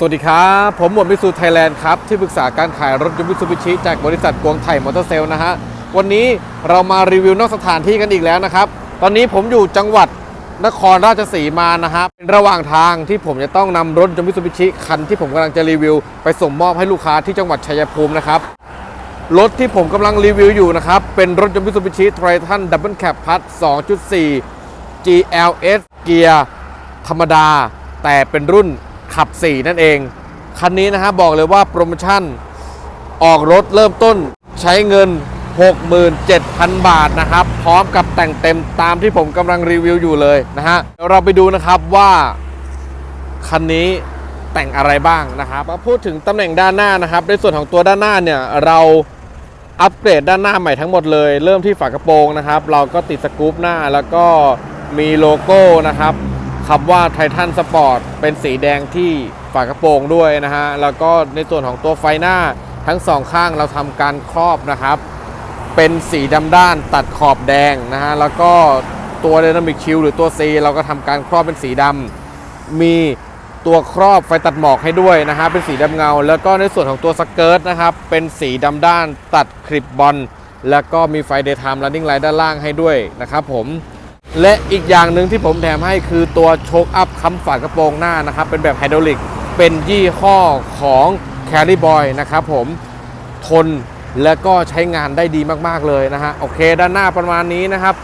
สวัสดีครับ ผมหมวดมิสูไทยแลนด์ครับ ที่ปรึกษาการขายรถยนต์มิสูบิชิจากบริษัทกวงไทยมอเตอร์เซลนะฮะ วันนี้เรามารีวิวนอกสถานที่กันอีกแล้วนะครับ ตอนนี้ผมอยู่จังหวัดนครราชสีมานะครับเป็นระหว่างทางที่ผมจะต้องนำรถยนต์มิสูบิชิคันที่ผมกำลังจะรีวิว ไปส่งมอบให้ลูกค้าที่จังหวัดชัยภูมินะครับรถที่ผมกำลังรีวิวอยู่นะครับเป็นรถยนต์มิสูบิชิไททันดับเบิลแคปพัท2.4 GLS เกียร์ธรรมดา แต่เป็นรุ่น ขับ 4 นั่นเอง คันนี้นะฮะบอกเลยว่าโปรโมชั่นออกรถเริ่มต้นใช้เงิน 67,000 บาทนะครับ พร้อมกับแต่งเต็มตามที่ผมกำลังรีวิวอยู่เลยนะฮะเดี๋ยวเราไปดูนะครับว่าคันนี้แต่งอะไรบ้างนะครับมาพูดถึงตำแหน่งด้านหน้านะครับ ในส่วนของตัวด้านหน้าเนี่ยเราอัปเกรดด้านหน้าใหม่ทั้งหมดเลย เริ่มที่ฝากระโปรงนะครับ เราก็ติดสกู๊ปหน้าแล้วก็มีโลโก้นะครับ คำว่าไททันสปอร์ตเป็นสีแดงที่ฝากระโปรงด้วยนะฮะ แล้วก็ในส่วนของตัวไฟหน้าทั้งสองข้างเราทำการครอบนะครับ เป็นสีดำด้านตัดขอบแดงนะฮะ แล้วก็ตัว Dynamic Shield หรือตัว C เราก็ทำการครอบเป็นสีดำมีตัวครอบไฟตัดหมอกให้ด้วยนะฮะเป็นสีดำเงา แล้วก็ในส่วนของตัวสเกิร์ตนะครับเป็นสีดำด้านตัดคลิปบอลแล้วก็มีไฟ Daytime Running Light ด้านล่างให้ด้วยนะครับผม และอีกอย่างหนึ่งที่ผมแถมให้คือตัวโชคอัพค้ำฝากระโปรงหน้านะครับ เป็นแบบไฮดรอลิก เป็นยี่ห้อของ Carry Boy นะครับผมทนและก็ใช้งานได้ดีมากๆเลยนะฮะ โอเคด้านหน้าประมาณนี้นะครับ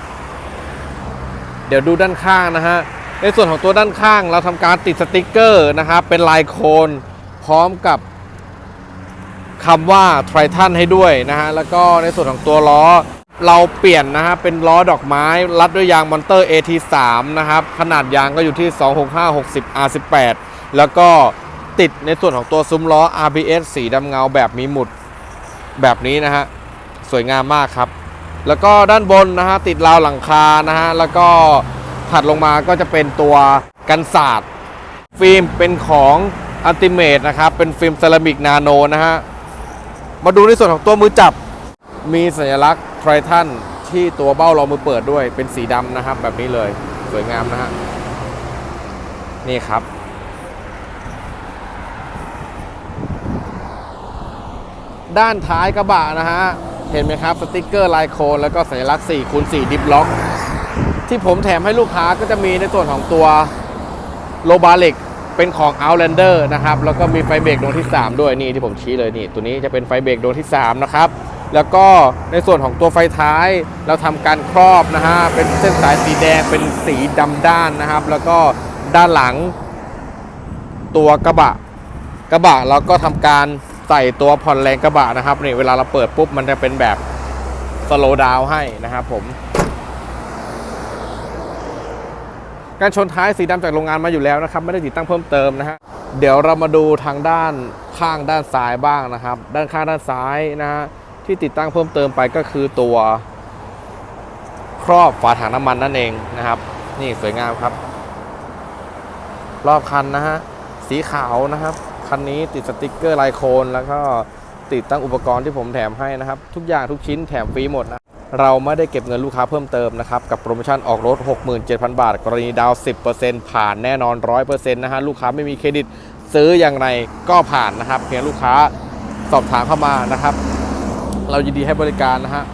เดี๋ยวดูด้านข้างนะฮะ ในส่วนของตัวด้านข้างเราทำการติดสติกเกอร์นะครับ เป็นลายโคนพร้อมกับคำว่า Triton ให้ด้วยนะฮะ แล้วก็ในส่วนของตัวล้อ เราเปลี่ยนนะฮะเป็นล้อดอกไม้รัดด้วยยางมอนเตอร์ AT3 นะครับ ขนาดยางก็อยู่ที่ 265 60 R18 แล้วก็ติดในส่วนของตัวซุ้มล้อ RBS สีดำเงาแบบมีหมุดแบบนี้นะฮะ สวยงามมากครับ แล้วก็ด้านบนนะฮะ ติดราวหลังคานะฮะ แล้วก็ถัดลงมาก็จะเป็นตัวกันศาสตร์ฟิล์มเป็นของอัลติเมทนะครับ เป็นฟิล์มเซรามิกนาโนนะฮะ มาดูในส่วนของตัวมือจับ มีสัญลักษณ์ไททันที่ตัวเบ้ารอมือเปิดด้วยเป็นสีดำนะครับ แบบนี้เลยสวยงามนะฮะนี่ครับ ด้านท้ายกระบะนะฮะ เห็นไหมครับ สติกเกอร์ลายโคนแล้วก็สัญลักษณ์4คูณ4ดิฟล็อก ที่ผมแถมให้ลูกค้าก็จะมีในส่วนของตัวโลบาเล็กเป็นของ Outlander นะครับ แล้วก็มีไฟเบรกดวงที่ 3 ด้วยนี่ที่ผมชี้เลยนี่ ตัวนี้จะเป็นไฟเบรกดวงที่ 3 นะครับ แล้วก็ในส่วนของตัวไฟท้าย เราทำการครอบนะฮะเป็นเส้นสายสีแดงเป็นสีดำด้านนะครับ แล้วก็ด้านหลัง ตัวกระบะกระบะเราก็ทำการใส่ตัวผ่อนแรงกระบะนะครับนี่เวลาเราเปิดปุ๊บมันจะเป็นแบบสโลว์ดาวให้นะครับผมการชนท้ายสีดำจากโรงงานมาอยู่แล้วนะครับ ไม่ได้ติดตั้งเพิ่มเติมนะฮะเดี๋ยวเรามาดูทางด้านข้างด้านซ้ายบ้างนะครับ ด้านข้างด้านซ้ายนะฮะ ที่ติดตั้งเพิ่มเติมไปก็คือตัวครอบฝาถังน้ำมันนั่นเองนะครับ นี่สวยงามครับ รอบคันนะฮะสีขาวนะครับ คันนี้ติดสติกเกอร์ลายโคนแล้วก็ติดตั้งอุปกรณ์ที่ผมแถมให้นะครับ ทุกอย่างทุกชิ้นแถมฟรีหมดนะเราไม่ได้เก็บเงินลูกค้าเพิ่มเติมนะครับ กับโปรโมชั่นออกรถ 67,000 บาท กรณีดาวน์10%ผ่านแน่นอน 100%นะฮะลูกค้าไม่มีเครดิตซื้ออย่างไรก็ผ่านนะครับ เพียงลูกค้าสอบถามเข้ามานะครับ เรายินดีให้บริการนะฮะ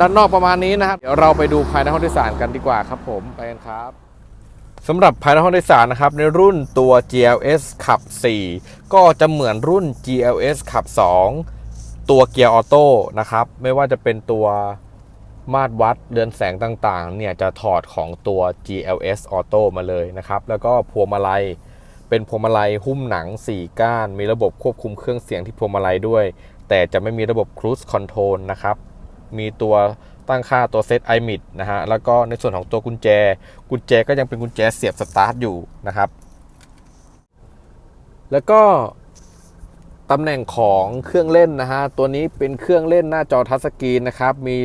ด้านนอกประมาณนี้นะครับเดี๋ยวเราไปดูภายในห้องโดยสารกันดีกว่าครับผมไปกันครับสำหรับภายในห้องโดยสารนะครับในรุ่นตัว GLS ขับ 4 ก็จะเหมือนรุ่น GLS ขับ 2 ตัวเกียร์ออโต้นะครับไม่ว่าจะเป็นตัวมาตรวัดเรือนแสงต่างๆเนี่ยจะถอดของตัว GLS Auto มาเลยนะครับ แล้วก็พวงมาลัยเป็นพวงมาลัยหุ้มหนัง 4 ก้าน มีระบบควบคุมเครื่องเสียงที่พวงมาลัยด้วย แต่จะไม่มีระบบ Cruise Control นะครับ มีตัวตั้งค่าตัวเซต iMid นะฮะ แล้วก็ในส่วนของตัวกุญแจ กุญแจก็ยังเป็นกุญแจเสียบสตาร์ทอยู่นะครับ แล้วก็ตำแหน่งของเครื่องเล่นนะฮะ ตัวนี้เป็นเครื่องเล่นหน้าจอทัชสกรีนนะครับ มี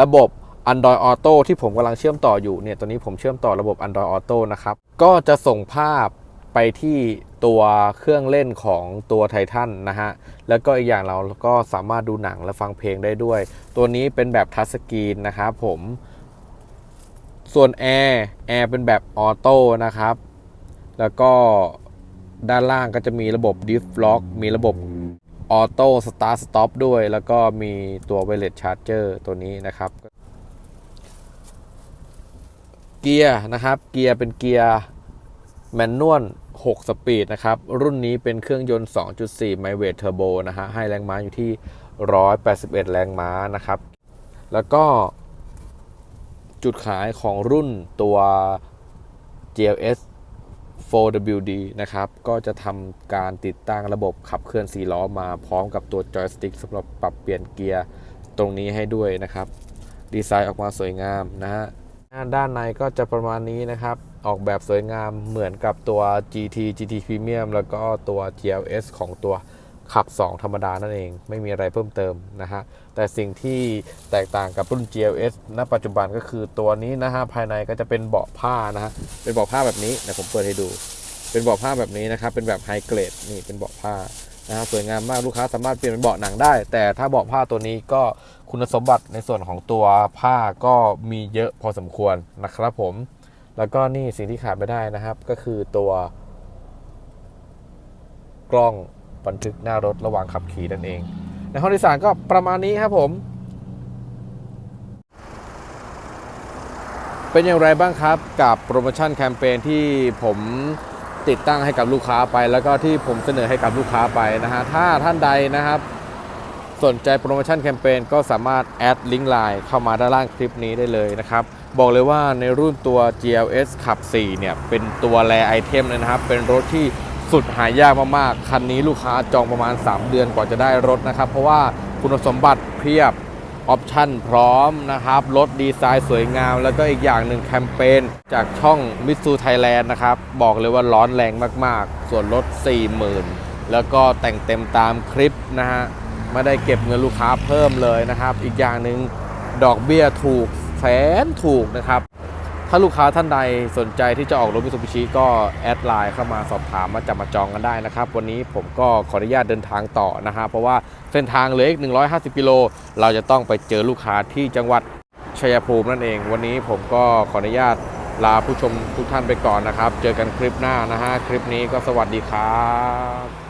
ระบบ Android Auto ที่ผมกำลังเชื่อมต่ออยู่เนี่ย ตัวนี้ผมเชื่อมต่อระบบ Android Auto นะครับ ก็จะส่งภาพ ไปที่ตัวเครื่องเล่นของตัวไททันนะฮะ แล้วก็อีกอย่างเราก็สามารถดูหนังและฟังเพลงได้ด้วย ตัวนี้เป็นแบบทัชสกรีนนะครับผม ส่วนแอร์แอร์เป็นแบบออโต้นะครับ แล้วก็ด้านล่างก็จะมีระบบ Diff Lock มีระบบออโต้สตาร์สต็อปด้วย แล้วก็มีตัว Wireless Charger ตัวนี้นะครับเกียร์นะครับ เกียร์เป็นเกียร์ แมนนวล6 สปีดนะครับ รุ่นนี้เป็นเครื่องยนต์ 2.4 ไมเวทเทอร์โบนะฮะ ให้แรงม้าอยู่ที่ 181 แรงม้านะครับ แล้วก็จุดขายของรุ่นตัว GLS 4WD นะครับ ก็จะทำการติดตั้งระบบขับเคลื่อน 4 ล้อมาพร้อมกับตัวจอยสติ๊กสำหรับปรับเปลี่ยนเกียร์ตรงนี้ให้ด้วยนะครับ ดีไซน์ออกมาสวยงามนะฮะ ด้านในก็จะประมาณนี้นะครับ ออกแบบสวยงามเหมือนกับตัว GT GT Premium แล้วก็ตัว GLS ของตัวขับ 2 ธรรมดานั่นเอง ไม่มีอะไรเพิ่มเติมนะฮะ แต่สิ่งที่แตกต่างกับรุ่น GLS ณ ปัจจุบันก็คือตัวนี้นะฮะ ภายในก็จะเป็นเบาะผ้านะฮะ เป็นเบาะผ้าแบบนี้นะผมเปิดให้ดู เป็นเบาะผ้าแบบนี้นะครับ เป็นแบบไฮเกรด นี่เป็นเบาะผ้า นะสวยงามมากลูกค้าสามารถเปลี่ยนเป็นเบาะหนังได้ แต่ถ้าเบาะผ้าตัวนี้ก็คุณสมบัติในส่วนของตัวผ้าก็มีเยอะพอสมควรนะครับผม แล้วก็นี่สิ่งที่ขาดไม่ได้นะครับ ก็คือตัว กล้องบันทึกหน้ารถระหว่างขับขี่นั่นเอง ในห้องโดยสารก็ประมาณนี้ครับผม เป็นอย่างไรบ้างครับกับโปรโมชั่นแคมเปญที่ผม ติดตั้งให้กับลูกค้าไป แล้วก็ที่ผมเสนอให้กับลูกค้าไปนะฮะถ้าท่านใดนะครับ สนใจโปรโมชั่นแคมเปญก็สามารถแอดลิงก์ไลน์เข้ามาด้านล่างคลิปนี้ได้เลยนะครับ บอกเลยว่าในรุ่นตัว GLS ขับ 4 เนี่ย เป็นตัวแรไอเทมเลยนะครับ เป็นรถที่สุดหายากมากๆ คันนี้ลูกค้าจองประมาณ 3 เดือนกว่าจะได้รถนะครับ เพราะว่าคุณสมบัติเพียบ ออปชั่นพร้อมนะครับ รถดีไซน์สวยงาม แล้วก็อีกอย่างหนึ่งแคมเปญจากช่องมิสซูไทยแลนด์นะครับ บอกเลยว่าร้อนแรงมากๆ ส่วนลด 40,000 แล้วก็แต่งเต็มตามคลิปนะฮะ ไม่ได้เก็บเงินลูกค้าเพิ่มเลยนะครับ อีกอย่างหนึ่งดอกเบี้ยถูกแสนถูกนะครับ ถ้าลูกค้าท่านใดสนใจที่จะออกรถมิตซูบิชิก็แอดไลน์เข้ามาสอบถามมาจับมาจองกันได้นะครับ วันนี้ผมก็ขออนุญาตเดินทางต่อนะฮะเพราะว่าเส้นทางเหลืออีก 150 กิโล เราจะต้องไปเจอลูกค้าที่จังหวัดชัยภูมินั่นเอง วันนี้ผมก็ขออนุญาตลาผู้ชมทุกท่านไปก่อนนะครับ เจอกันคลิปหน้านะฮะคลิปนี้ก็สวัสดีครับ